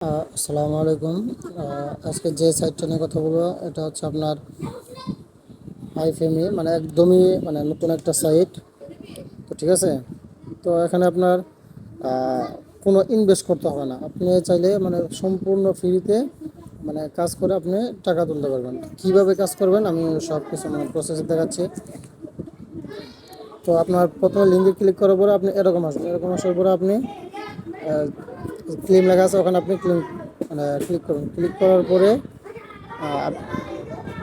আসসালামু আলাইকুম। আজকে যে সাইটটা নিয়ে কথা বলব, এটা হচ্ছে আপনার আইফেমি মানে একদমই মানে নতুন একটা সাইট তো ঠিক আছে? তো এখানে আপনার কোনো ইনভেস্ট করতে হবে না। আপনি চাইলে মানে সম্পূর্ণ ফ্রিতে মানে কাজ করে আপনি টাকা তুলতে পারবেন। কীভাবে কাজ করবেন, আমি সব কিছু মানে প্রসেস দেখাচ্ছি। তো আপনার প্রথমে লিঙ্কে ক্লিক করার পরে আপনি এরকম আসবেন। এরকম আসার পরে আপনি ক্লিম লেখা আছে, ওখানে আপনি ক্লিম মানে ক্লিক করুন। ক্লিক করার পরে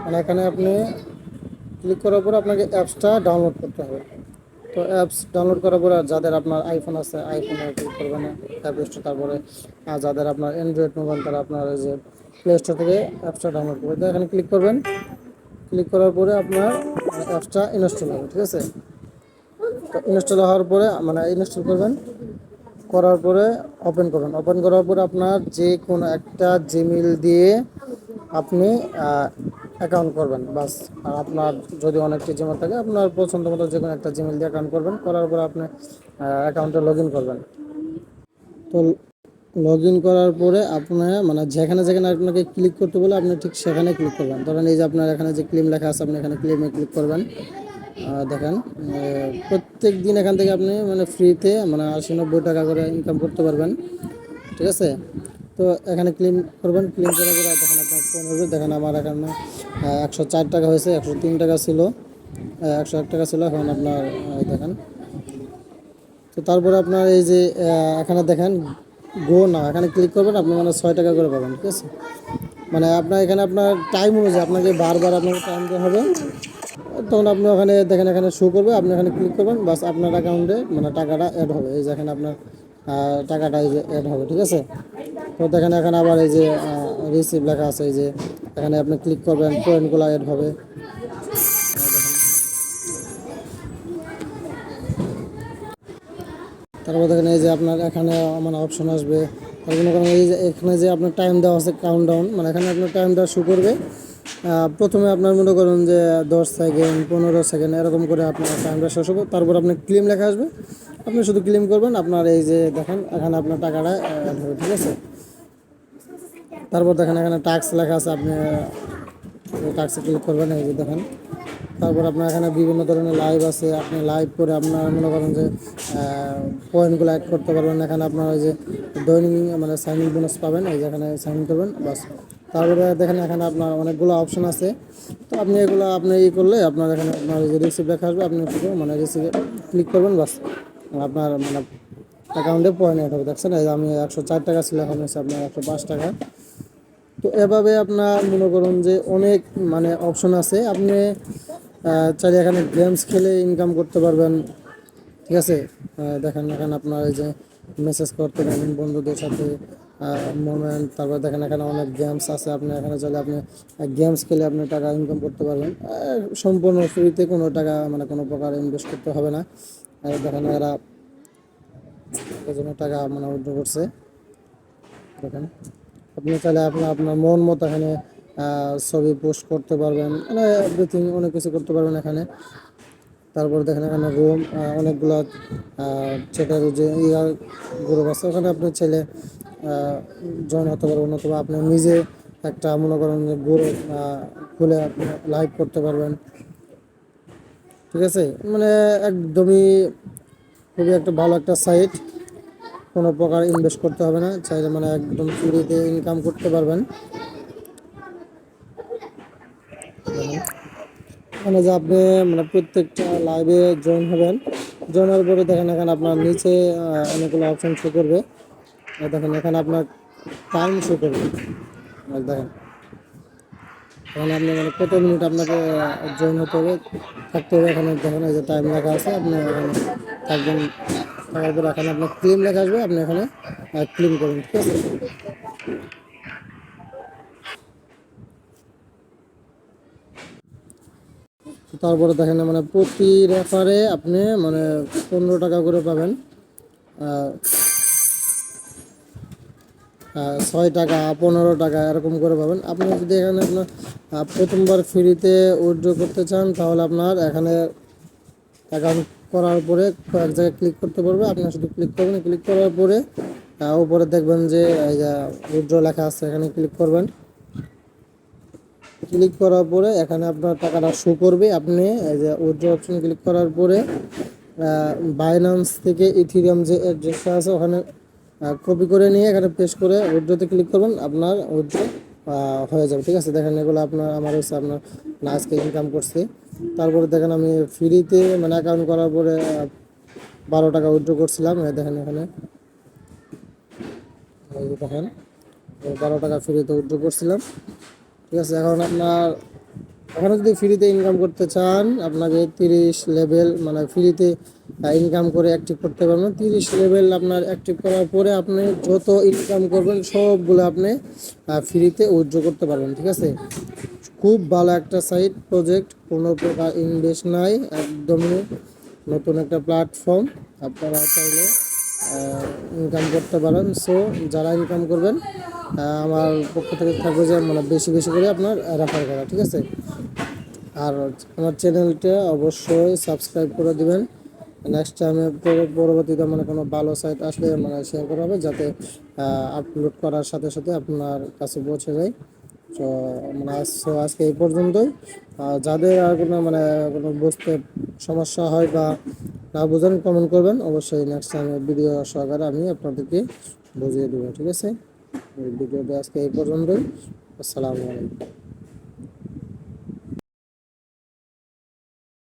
মানে এখানে আপনি ক্লিক করার পরে আপনাকে অ্যাপসটা ডাউনলোড করতে হবে। তো অ্যাপস ডাউনলোড করার পরে যাদের আপনার আইফোন আছে আইফোনে ক্লিক করবেন অ্যাপ স্টোর তারপরে যাদের আপনার অ্যান্ড্রয়েড মোবাইল তারা আপনার যে প্লে স্টোর থেকে অ্যাপসটা ডাউনলোড করবে। তো এখানে ক্লিক করবেন। ক্লিক করার পরে আপনার অ্যাপসটা ইনস্টল হবে, ঠিক আছে? তো ইনস্টল হওয়ার পরে মানে ইনস্টল করবেন। করার পরে ওপেন করুন। ওপেন করার পরে আপনার যে কোনো একটা জিমেল দিয়ে আপনি অ্যাকাউন্ট করবেন। বাস, আর আপনার যদি অনেকটি জিমেল থাকে, আপনার পছন্দ মতো যে কোনো একটা জিমেল দিয়ে অ্যাকাউন্ট করবেন। করার পরে আপনি অ্যাকাউন্টে লগ করবেন। তো লগ করার পরে আপনার মানে যেখানে যেখানে আপনাকে ক্লিক করতে বলে আপনি ঠিক সেখানে ক্লিক করবেন। ধরেন এই যে আপনার এখানে যে ক্লেম লেখা আছে, আপনি এখানে ক্লেমে ক্লিক করবেন। দেখেন প্রত্যেক দিন এখান থেকে আপনি মানে ফ্রিতে মানে আশি, নব্বই টাকা করে ইনকাম করতে পারবেন। ঠিক আছে? তো এখানে ক্লিম করবেন ক্লিম করার পরে দেখেন আপনার ফোন হবে দেখেন আমার এখানে একশো চার টাকা হয়েছে, একশো তিন টাকা ছিল একশো এক টাকা ছিল এখন আপনার দেখেন। তো তারপরে আপনার এই যে এখানে দেখেন গো না এখানে ক্লিক করবেন, আপনি মানে ছয় টাকা করে পাবেন, ঠিক আছে? মানে আপনার এখানে আপনার টাইম অনুযায়ী আপনাকে বারবার আপনাকে টাইম দেওয়া হবে। তখন আপনি ওখানে দেখেন, এখানে শো করবে, আপনি এখানে ক্লিক করবেন, বাস আপনার অ্যাকাউন্টে মানে টাকাটা অ্যাড হবে। এই যে এখানে আপনার টাকাটা এই যে অ্যাড হবে, ঠিক আছে? তো দেখেন, এখানে আবার এই যে রিসিভ লেখা আছে, এই যে এখানে আপনি ক্লিক করবেন পয়েন্টগুলো অ্যাড হবে। তারপর দেখেন, এই যে আপনার এখানে মানে অপশন আসবে। করেন এই যে, এখানে যে আপনার টাইম দেওয়া আছে কাউন্ট ডাউন মানে এখানে আপনার টাইম দেওয়া শুরু করবে। প্রথমে আপনার মনে করেন যে দশ সেকেন্ড পনেরো সেকেন্ড এরকম করে আপনার টাইমটা শেষ হবে। তারপর আপনার ক্লেম লেখা আসবে। আপনি শুধু ক্লেম করবেন, আপনার এই যে দেখেন, এখানে আপনার টাকাটা ঠিক আছে? তারপর দেখেন, এখানে ট্যাক্স লেখা আছে, আপনি ট্যাক্সে ক্লিক করবেন, এই যে দেখেন। তারপর আপনার এখানে বিভিন্ন ধরনের লাইভ আছে, আপনি লাইভ করে আপনার মনে করেন যে পয়েন্টগুলো অ্যাড করতে পারবেন। এখানে আপনার ওই যে দৈনিক মানে সাইন ইন বোনাস পাবেন, এই যে এখানে সাইন করবেন, বাস। তারপরে দেখেন এখানে আপনার অনেকগুলো অপশন আছে। তো আপনি এগুলো আপনি ই করলে আপনার এখানে আপনার যে রিসিভ লেখা আসবে, আপনি মানে রিসিভে ক্লিক করবেন, বাস। আপনার মানে অ্যাকাউন্টে পয়েন্ট অ্যাড হবে, দেখছেন? আমি একশো চার টাকা ছিল, এখন হচ্ছে আপনার একশো পাঁচ টাকা। তো এভাবে আপনার মনে করুন যে অনেক মানে অপশন আছে। আপনি চাইলে এখানে গেমস খেলে ইনকাম করতে পারবেন। ঠিক আছে? দেখেন এখানে আপনার এই যে মেসেজ করতে পারবেন বন্ধুদের সাথে। মোমেন্ট তারপর দেখেন এখানে অনেক গেমস আছে, আপনি এখানে চাইলে আপনি গেমস খেলে আপনি টাকা ইনকাম করতে পারবেন। সম্পূর্ণ ফ্রিতে কোনো টাকা মানে কোনো প্রকার ইনভেস্ট করতে হবে না। দেখেন এরা টাকা মানে উইথড্র করছে। দেখেন, আপনি চাইলে আপনার আপনার মন মতো এখানে ছবি পোস্ট করতে পারবেন। মানে এভরিথিং অনেক কিছু করতে পারবেন এখানে। তারপর দেখেন এখানে রুম অনেকগুলো চ্যাটের যে ইয়ার গ্রুপ আছে, ওখানে আপনি চাইলে জয়েন হতে পারবেন অথবা আপনি নিজে একটা মনে করেন যে গ্রুপ খুলে লাইভ করতে পারবেন। ঠিক আছে? মানে একদমই খুবই একটা ভালো একটা সাইট কোনো প্রকার ইনভেস্ট করতে হবে না। চাইলে মানে একদম ফ্রিতে ইনকাম করতে পারবেন। মানে যে আপনি মানে প্রত্যেকটা লাইভে জয়েন হবেন। জয়েন হওয়ার পরে দেখেন এখানে আপনার নিচে অনেকগুলো অপশন শো করবে। দেখেন, এখানে আপনার টাইম শো করবে দেখেন, এখানে আপনি মানে কত মিনিট আপনাকে জয়েন হতে হবে, থাকতে হবে এখানে, দেখেন, এই যে টাইম লেখা আছে, আপনি এখানে থাকবেন। থাকার পর এখানে আপনার ক্লিম লেখা আসবে, আপনি এখানে ক্লিম করবেন, ঠিক আছে? তারপরে দেখেন মানে প্রতি রেফারে আপনি মানে পনেরো টাকা করে পাবেন। ছয় টাকা, পনেরো টাকা, এরকম করে পাবেন। আপনি যদি এখানে আপনার প্রথমবার ফ্রিতে উইথড্র করতে চান, তাহলে আপনার এখানে অ্যাকাউন্ট করার পরে কয়েক জায়গায় ক্লিক করতে পারবে। আপনি শুধু ক্লিক করবেন। ক্লিক করার পরে উপরে দেখবেন যে, এই যে উইথড্র লেখা আছে, এখানে ক্লিক করবেন। ক্লিক করার পরে এখানে আপনার টাকাটা শো করবে। আপনি এই যে উইথড্র অপশন ক্লিক করার পরে বাইনান্স থেকে ইথিরিয়াম যে অ্যাড্রেসটা আছে, ওখানে কপি করে নিয়ে এখানে পেস্ট করে উইথড্রতে ক্লিক করবেন, আপনার উইথড্র হয়ে যাবে, ঠিক আছে? দেখেন এগুলো আপনার, আমার হচ্ছে আপনার আজকে ইনকাম করছি। তারপরে দেখেন আমি ফ্রিতে মানে অ্যাকাউন্ট করার পরে বারো টাকা উইথড্র করছিলাম দেখেন এখানে। দেখেন বারো টাকা ফ্রিতে উইড্রো করছিলাম, ঠিক আছে? এখন আপনার, এখানে যদি ফ্রিতে ইনকাম করতে চান, আপনাকে তিরিশ লেভেল মানে ফ্রিতে ইনকাম করে অ্যাক্টিভ করতে পারবেন। তিরিশ লেভেল আপনার অ্যাক্টিভ করার পরে আপনি যত ইনকাম করবেন, সবগুলো আপনি ফ্রিতে উইথড্র করতে পারবেন, ঠিক আছে? খুব ভালো একটা সাইট প্রজেক্ট কোনো প্রকার ইনভেস্ট নাই, একদমই নতুন একটা প্ল্যাটফর্ম আপনারা চাইলে ইনকাম করতে পারেন। সো যারা ইনকাম করবেন আমার পক্ষ থেকে থাকবে যে মানে বেশি বেশি করে আপনার রেফার করা, ঠিক আছে? আর আমার চ্যানেলটা অবশ্যই সাবস্ক্রাইব করে দিবেন। নেক্সট টাইমে পরবর্তীতে মানে কোনো ভালো সাইট আসলে মানে শেয়ার করা হবে যাতে আপলোড করার সাথে সাথে আপনার কাছে পৌঁছে যায়। তো মানে so আজকে এই পর্যন্তই। যাদের আর কোনো মানে কোনো বুঝতে সমস্যা হয় বা না বুঝেন কমেন্ট করবেন। অবশ্যই নেক্সট টাইম ভিডিও সহকারে আমি আপনাদেরকে বুঝিয়ে দেবো, ঠিক আছে? ভিডিওটা আজকে এই পর্যন্তই। আসসালামু আলাইকুম।